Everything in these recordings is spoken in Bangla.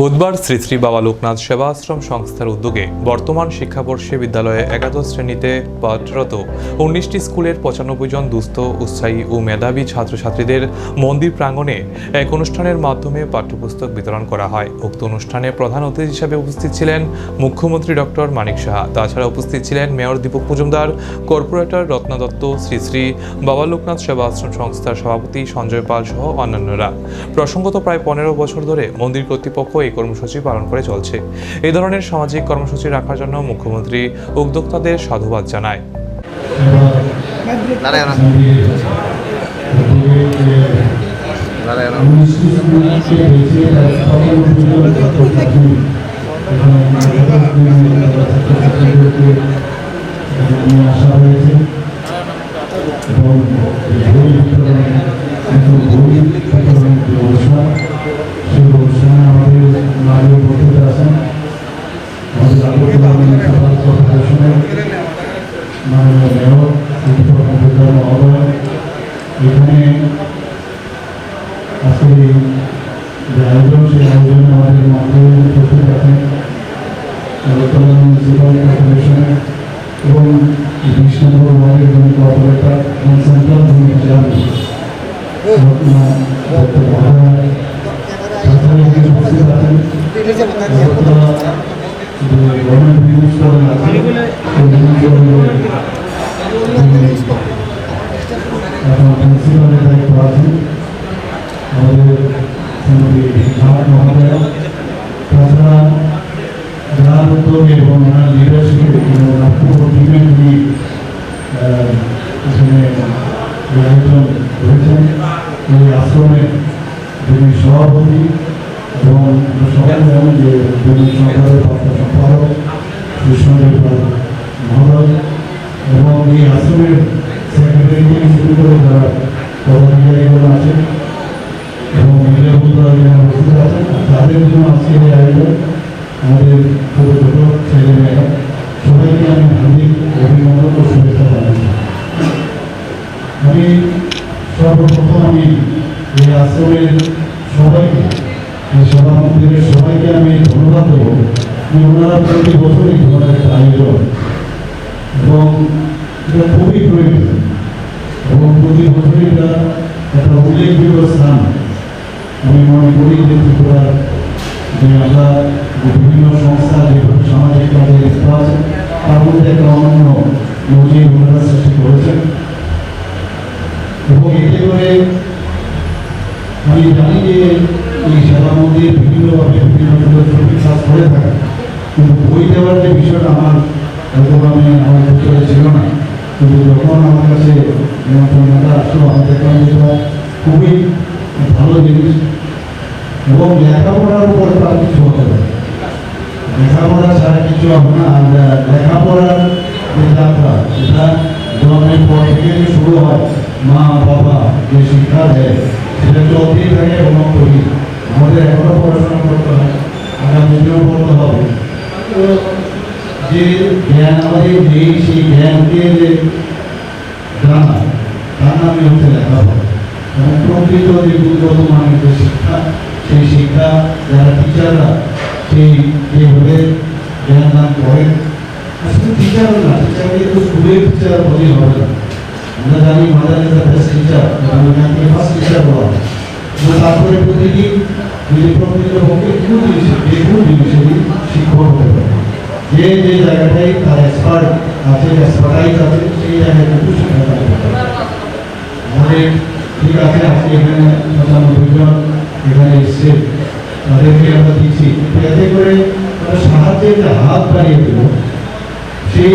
বুধবার শ্রী শ্রী বাবা লোকনাথ সেবা আশ্রম সংস্থার উদ্যোগে বর্তমান শিক্ষাবর্ষে বিদ্যালয়ে একাদশ শ্রেণীতে পাঠরত উনিশটি স্কুলের পঁচানব্বই জন দুস্থ, উৎসাহী ও মেধাবী ছাত্রছাত্রীদের মন্দির প্রাঙ্গণে এক অনুষ্ঠানের মাধ্যমে পাঠ্যপুস্তক বিতরণ করা হয়। উক্ত অনুষ্ঠানে প্রধান অতিথি হিসেবে উপস্থিত ছিলেন মুখ্যমন্ত্রী ডক্টর মানিক সাহা। তাছাড়া উপস্থিত ছিলেন মেয়র দীপক মজুমদার, কর্পোরেটর রত্না দত্ত শ্রী শ্রী বাবা লোকনাথ সেবা আশ্রম সংস্থার সভাপতি সঞ্জয় পাল সহ অন্যান্যরা। প্রসঙ্গত প্রায় পনেরো বছর ধরে মন্দির কর্তৃপক্ষ এই কর্মসূচি পালন করে চলছে। এই ধরনের সামাজিক কর্মসূচি রাখার জন্য মুখ্যমন্ত্রী উদ্যোক্তাদের সাধুবাদ জানায়। এবং বই বিতরণে এখন বই বিতরণের যে অনুষ্ঠান সেই অনুষ্ঠানে আমাদের মাননীয় উপস্থিত আছেন আমাদের আগরতলা মিউনিসিপাল কর্পোরেশনের মাননীয় মেয়র দীপক মজুমদার মহোদয় এখানে আজকে যে আয়োজন সেই আয়োজনে আমাদের মাধ্যমে উপস্থিত আছেন আগরতলা এবং কলেজ আছে সেই বিজনেস কলেজের যিনি এখন প্রিন্সিপালের দায়িত্ব আছেন আমাদের মহোদয়া তাছাড়া যার উদ্যোগে এবং ওনার লিডারশিপে টিমে আয়োজন করেছেন এই আশ্রমে যিনি সভাপতি এবং সবাই যে যিনি সরকারের সম্পাদক এবং এই আশ্রমের সেক্রেটারি যারা পদাধিকারীগুলো আছেন এবং মহিলা বন্ধুরা এখানে উপস্থিত আছেন তাদের জন্য আজকের এই আয়োজন আমাদের ছোট ছোট ছেলেমেয়েরা সবাইকে প্রতি বছরই আয়োজন এবং এটা খুবই প্রয়োজন। এবং প্রতি বছরই এটা একটা উল্লেখযোগ্য স্থান। আমি মনে করি যে ত্রিপুরার যে আমরা বিভিন্ন সংস্থা, যে সামাজিক কাজে আছে, তার মধ্যে একটা অনন্য নজির ওনারা সৃষ্টি করেছেন এবং এতে করে আমি জানি যে এই সেবা মন্দির বিভিন্নভাবে বিভিন্ন ফিলোসফি কাজ করে থাকে। কিন্তু বই দেওয়ার যে বিষয়টা আমার আমি আমার যখন আমার কাছে নিমন্ত্রণটা আসলো আমি দেখলাম খুবই ভালো জিনিস। এবং লেখাপড়ার উপরে তার কিছু হতে পারে লেখাপড়া ছাড়া কিছু হবে না। আর লেখাপড়ার যে যাত্রা, সেটা জন্মের পর থেকে শুরু হয়, মা, বাবা, যে শিক্ষা দেয়, সেটা চলতেই থাকে এবং করি। আমাদের এখনও পড়াশোনা করতে হয় আগামী দিনেও পড়তে হবে। তো যে জ্ঞান আমাদের নেই, সেই জ্ঞান দিয়ে যে জানা তার নামই হচ্ছে লেখাপড়া এবং প্রকৃত যে গুণগত মানের যে শিক্ষা, সেই শিক্ষা যারা টিচাররা সেই যেভাবে জ্ঞান দান করেন, আসলে টিচারও না টিচারকে তো স্কুলের টিচার বলেই হবে না। আমরা জানি মাদার বেস্ট টিচার এখানকে ফার্স্ট টিচার বলা হয়। কিন্তু তারপরে প্রতিদিন যদি প্রকৃত পক্ষে কোন জিনিস, যে কোন জিনিসেরই শিক্ষক হতে পারে। যে যে জায়গাটাই এক্সপার্ট আছে এক্সপার্টাইজ আছে সেই জায়গায় ঠিক আছে আজকে এখানে জন এখানে এসছে তাদেরকে আমরা দিচ্ছি এতে করে তারা সাহায্যের যে হাত বাড়িয়ে দিল সেই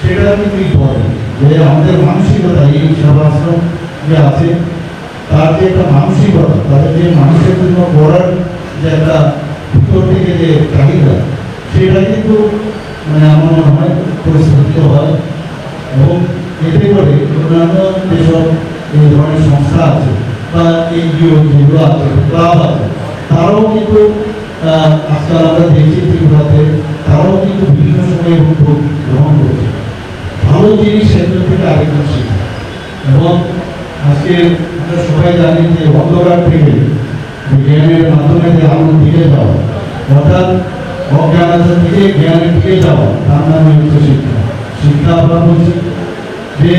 সেটা কিন্তু ইম্পর্টেন্ট যে আমাদের মানসিকতা এই সেবাশ্রম যে আছে তার যে একটা মানসিকতা তাদের যে মানুষের জন্য করার যে একটা ভিতর থেকে যে চাহিদা সেটা কিন্তু মানে আমার মনে হয় পরিস্ফুটিত হয় এবং এতে করে অন্যান্য যেসব এই ধরনের সংস্থা আছে বা এনজিও যেগুলো আছে, ক্লাব আছে, তারাও কিন্তু আজকাল আমরা দেখছি ত্রিপুরাতে তারাও কিন্তু বিভিন্ন সময় উদ্যোগ গ্রহণ করছে। ভালো জিনিস সেগুলো থেকে আরেকজন শিখে এবং আজকে আমরা সবাই জানি যে অন্ধকার থেকে জ্ঞানের মাধ্যমে যে আলো দিকে যাওয়া, অর্থাৎ অজ্ঞানতা থেকে জ্ঞানের দিকে যাওয়া, তার নামই হচ্ছে শিক্ষা। শিক্ষা আমরা বলছি যে